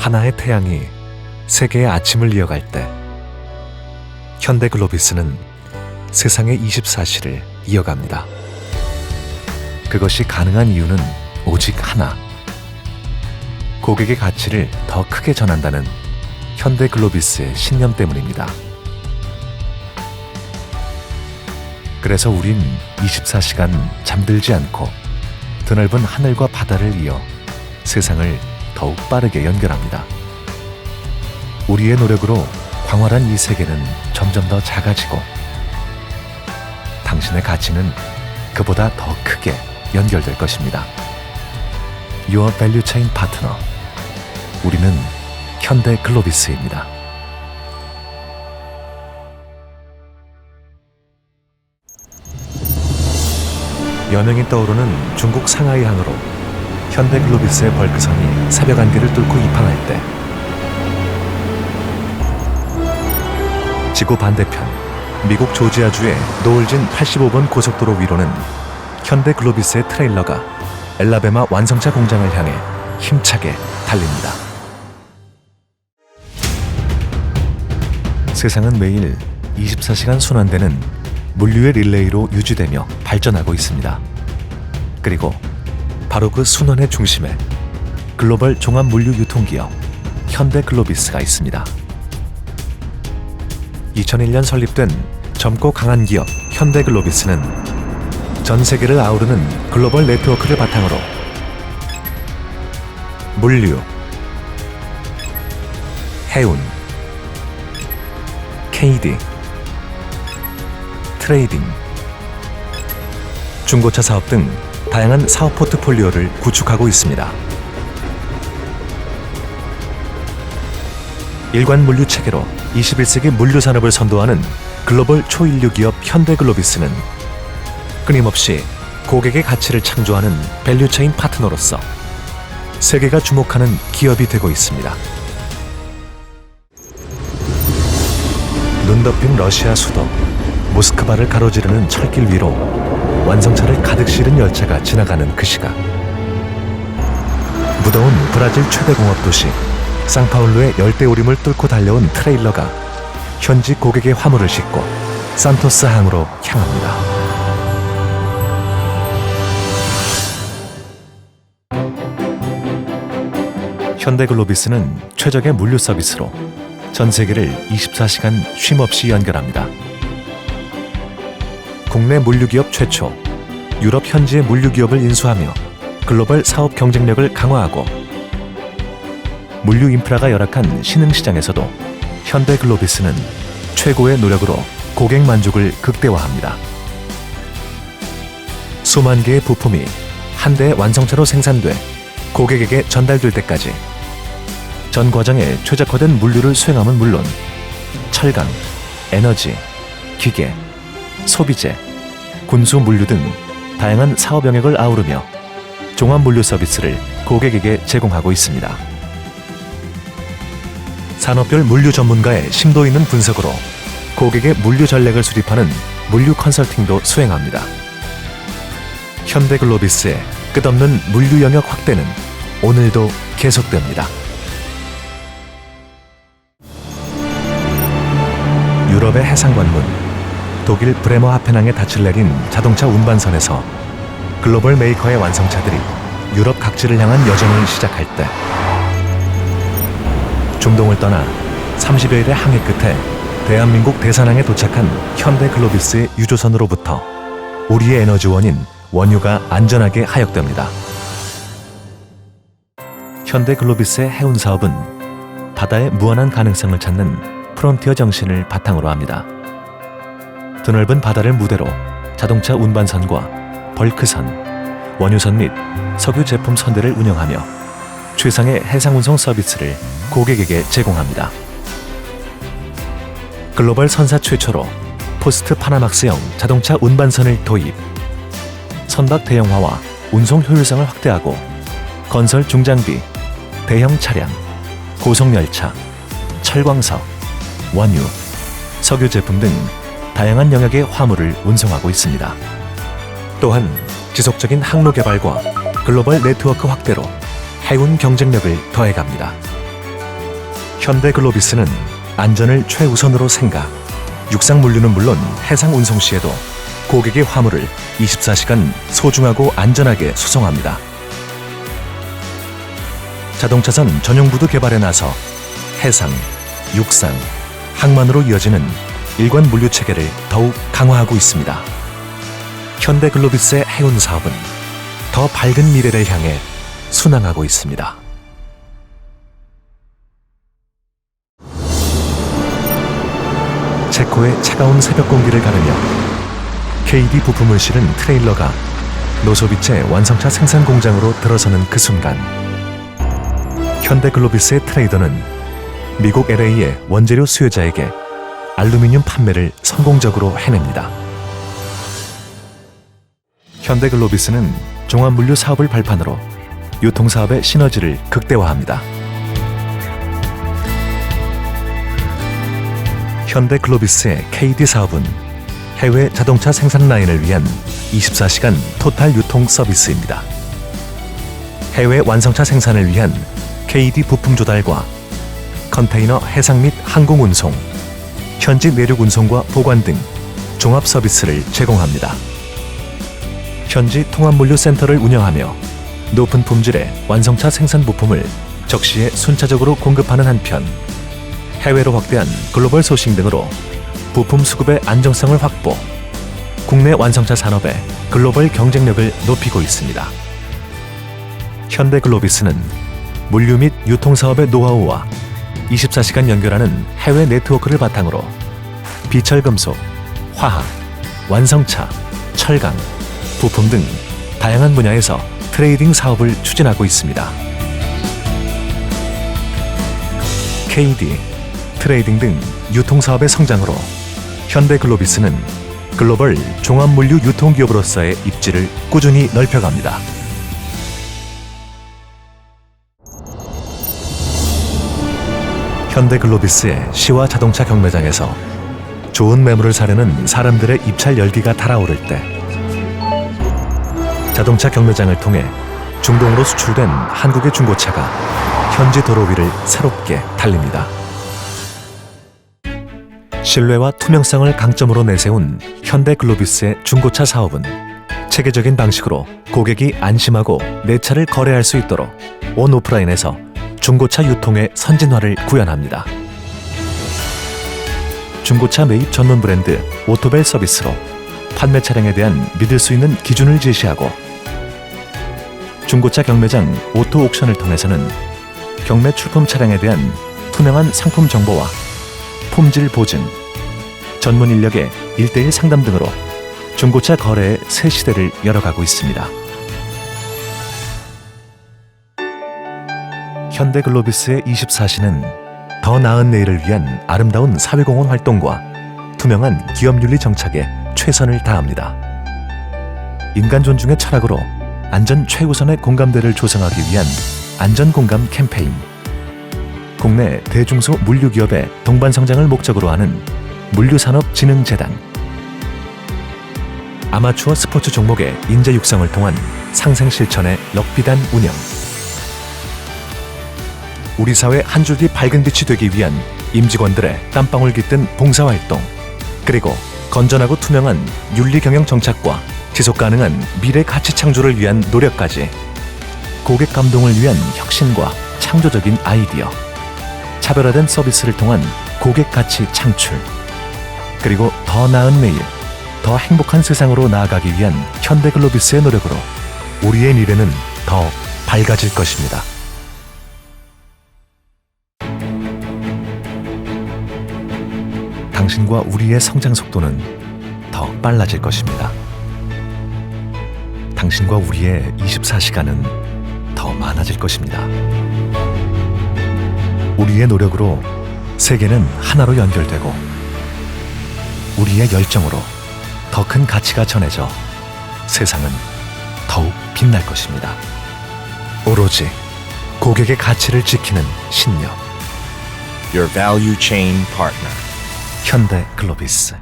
하나의 태양이 세계의 아침을 이어갈 때 현대 글로비스는 세상의 24시를 이어갑니다. 그것이 가능한 이유는 오직 하나. 고객의 가치를 더 크게 전한다는 현대 글로비스의 신념 때문입니다. 그래서 우린 24시간 잠들지 않고 드넓은 하늘과 바다를 이어 세상을 더욱 빠르게 연결합니다. 우리의 노력으로 광활한 이 세계는 점점 더 작아지고 당신의 가치는 그보다 더 크게 연결될 것입니다. Your Value Chain Partner. 우리는 현대 글로비스입니다. 연행이 떠오르는 중국 상하이 항으로 현대 글로비스의 벌크선이 새벽 안개를 뚫고 입항할 때 지구 반대편 미국 조지아주의 노을진 85번 고속도로 위로는 현대 글로비스의 트레일러가 엘라베마 완성차 공장을 향해 힘차게 달립니다. 세상은 매일 24시간 순환되는 물류의 릴레이로 유지되며 발전하고 있습니다. 그리고 바로 그 순환의 중심에 글로벌 종합 물류 유통기업 현대 글로비스가 있습니다. 2001년 설립된 젊고 강한 기업 현대 글로비스는 전 세계를 아우르는 글로벌 네트워크를 바탕으로 물류, 해운, KD, 트레이딩, 중고차 사업 등 다양한 사업 포트폴리오를 구축하고 있습니다. 일관 물류 체계로 21세기 물류 산업을 선도하는 글로벌 초인류 기업 현대글로비스는 끊임없이 고객의 가치를 창조하는 밸류체인 파트너로서 세계가 주목하는 기업이 되고 있습니다. 눈 덮인 러시아 수도 모스크바를 가로지르는 철길 위로 완성차를 가득 실은 열차가 지나가는 그 시각 무더운 브라질 최대 공업 도시 상파울루의 열대우림을 뚫고 달려온 트레일러가 현지 고객의 화물을 싣고 산토스 항으로 향합니다. 현대글로비스는 최적의 물류 서비스로 전 세계를 24시간 쉼없이 연결합니다. 국내 물류기업 최초, 유럽 현지의 물류기업을 인수하며 글로벌 사업 경쟁력을 강화하고 물류 인프라가 열악한 신흥 시장에서도 현대글로비스는 최고의 노력으로 고객 만족을 극대화합니다. 수만 개의 부품이 한 대의 완성차로 생산돼 고객에게 전달될 때까지 전 과정에 최적화된 물류를 수행함은 물론 철강, 에너지, 기계, 소비재, 군수 물류 등 다양한 사업 영역을 아우르며 종합 물류 서비스를 고객에게 제공하고 있습니다. 산업별 물류 전문가의 심도 있는 분석으로 고객의 물류 전략을 수립하는 물류 컨설팅도 수행합니다. 현대글로비스의 끝없는 물류 영역 확대는 오늘도 계속됩니다. 유럽의 해상관문, 독일 브레머 하펜항에 닻을 내린 자동차 운반선에서 글로벌 메이커의 완성차들이 유럽 각지를 향한 여정을 시작할 때 중동을 떠나 30여일의 항해 끝에 대한민국 대산항에 도착한 현대 글로비스의 유조선으로부터 우리의 에너지원인 원유가 안전하게 하역됩니다. 현대 글로비스의 해운 사업은 바다의 무한한 가능성을 찾는 프론티어 정신을 바탕으로 합니다. 드넓은 바다를 무대로 자동차 운반선과 벌크선, 원유선 및 석유 제품 선대를 운영하며 최상의 해상 운송 서비스를 고객에게 제공합니다. 글로벌 선사 최초로 포스트 파나막스형 자동차 운반선을 도입, 선박 대형화와 운송 효율성을 확대하고 건설 중장비, 대형 차량, 고속 열차, 철광석, 원유, 석유 제품 등 다양한 영역의 화물을 운송하고 있습니다. 또한 지속적인 항로 개발과 글로벌 네트워크 확대로 해운 경쟁력을 더해갑니다. 현대글로비스는 안전을 최우선으로 생각, 육상 물류는 물론 해상 운송 시에도 고객의 화물을 24시간 소중하고 안전하게 수송합니다. 자동차선 전용부두 개발에 나서 해상, 육상, 항만으로 이어지는 일관 물류 체계를 더욱 강화하고 있습니다. 현대글로비스의 해운 사업은 더 밝은 미래를 향해 순항하고 있습니다. 체코의 차가운 새벽 공기를 가르며 KD 부품을 실은 트레일러가 노소비체 완성차 생산 공장으로 들어서는 그 순간 현대글로비스의 트레이더는 미국 LA의 원재료 수요자에게 알루미늄 판매를 성공적으로 해냅니다. 현대글로비스는 종합물류 사업을 발판으로 유통사업의 시너지를 극대화합니다. 현대글로비스의 KD 사업은 해외 자동차 생산 라인을 위한 24시간 토탈 유통 서비스입니다. 해외 완성차 생산을 위한 KD 부품 조달과 컨테이너 해상 및 항공 운송, 현지 내륙 운송과 보관 등 종합 서비스를 제공합니다. 현지 통합물류 센터를 운영하며 높은 품질의 완성차 생산 부품을 적시에 순차적으로 공급하는 한편 해외로 확대한 글로벌 소싱 등으로 부품 수급의 안정성을 확보, 국내 완성차 산업의 글로벌 경쟁력을 높이고 있습니다. 현대글로비스는 물류 및 유통 사업의 노하우와 24시간 연결하는 해외 네트워크를 바탕으로 비철금속, 화학, 완성차, 철강, 부품 등 다양한 분야에서 트레이딩 사업을 추진하고 있습니다. KD, 트레이딩 등 유통 사업의 성장으로 현대글로비스는 글로벌 종합물류 유통기업으로서의 입지를 꾸준히 넓혀갑니다. 현대글로비스의 시와 자동차 경매장에서 좋은 매물을 사려는 사람들의 입찰 열기가 달아오를 때 자동차 경매장을 통해 중동으로 수출된 한국의 중고차가 현지 도로 위를 새롭게 달립니다. 신뢰와 투명성을 강점으로 내세운 현대글로비스의 중고차 사업은 체계적인 방식으로 고객이 안심하고 내 차를 거래할 수 있도록 온 오프라인에서 중고차 유통의 선진화를 구현합니다. 중고차 매입 전문 브랜드 오토벨 서비스로 판매 차량에 대한 믿을 수 있는 기준을 제시하고 중고차 경매장 오토 옥션을 통해서는 경매 출품 차량에 대한 투명한 상품 정보와 품질 보증, 전문 인력의 일대일 상담 등으로 중고차 거래의 새 시대를 열어가고 있습니다. 현대글로비스의 24시는 더 나은 내일을 위한 아름다운 사회공헌 활동과 투명한 기업윤리 정착에 최선을 다합니다. 인간 존중의 철학으로 안전 최우선의 공감대를 조성하기 위한 안전공감 캠페인. 국내 대중소 물류기업의 동반 성장을 목적으로 하는 물류산업진흥재단. 아마추어 스포츠 종목의 인재 육성을 통한 상생 실천의 럭비단 운영 우리 사회 한 줄기 밝은 빛이 되기 위한 임직원들의 땀방울 깃든 봉사활동 그리고 건전하고 투명한 윤리 경영 정착과 지속 가능한 미래 가치 창조를 위한 노력까지 고객 감동을 위한 혁신과 창조적인 아이디어 차별화된 서비스를 통한 고객 가치 창출 그리고 더 나은 내일 더 행복한 세상으로 나아가기 위한 현대글로비스의 노력으로 우리의 미래는 더 밝아질 것입니다. 당신과 우리의 성장 속도는 더 빨라질 것입니다. 당신과 우리의 24시간은 더 많아질 것입니다. 우리의 노력으로 세계는 하나로 연결되고 우리의 열정으로 더 큰 가치가 전해져 세상은 더욱 빛날 것입니다. 오로지 고객의 가치를 지키는 신념 your value chain partner. 현대 글로비스